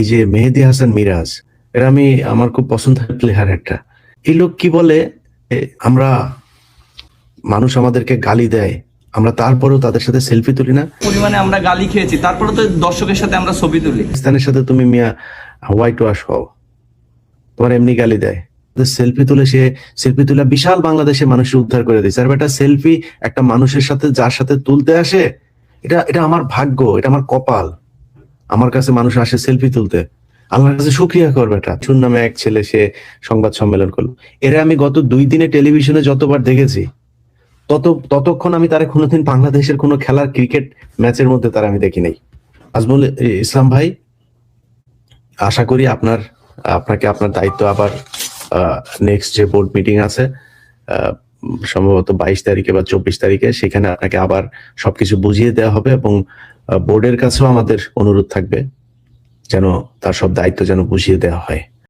এই যে মেহেদি হাসান মিরাজ এরা আমি আমার খুব পছন্দের প্লেয়ার একটা। এই লোক কি বলে? আমরা মানুষ আমাদেরকে গালি দেয় আমরা তারপরেও তাদের সাথে সেলফি তুলি না? পরিমাণে আমরা গালি খেয়েছি তারপরে তো দর্শকের সাথে আমরা ছবি তুলি। পাকিস্তানের সাথে তুমি মিয়া হোয়াইট ওয়াশ হও তোমার এমনি গালি দেয়। সেলফি তুলে সে সেলফি তুলে বিশাল বাংলাদেশে মানুষের উদ্ধার করে দিয়েছে। আর একটা সেলফি একটা মানুষের সাথে যার সাথে তুলতে আসে এটা এটা আমার ভাগ্য এটা আমার কপাল। আমার কাছে মানুষ আসে সেলফি তুলতে। আল্লাহর কাছে শুক্রিয়া করবে এটা চুন নামে এক ছেলে, সে সংবাদ সম্মেলন করল। এরা আমি গত দুই দিনে টেলিভিশনে যতবার দেখেছি, তত, ততক্ষণ আমি তারা কোনোদিন বাংলাদেশের কোনো খেলার ক্রিকেট ম্যাচের মধ্যে তারা আমি দেখি নাই। আজমল ইসলাম ভাই, আশা করি আপনার, আপনাকে আপনার দায়িত্ব আবার নেক্সট যে বোর্ড মিটিং আছে সম্ভবত বাইশ তারিখে বা চব্বিশ তারিখে, সেখানে আপনাকে আবার সবকিছু বুঝিয়ে দেওয়া হবে এবং বোর্ডের কাছেও আমাদের অনুরোধ থাকবে যেন তার সব দায়িত্ব যেন বুঝিয়ে দেওয়া হয়।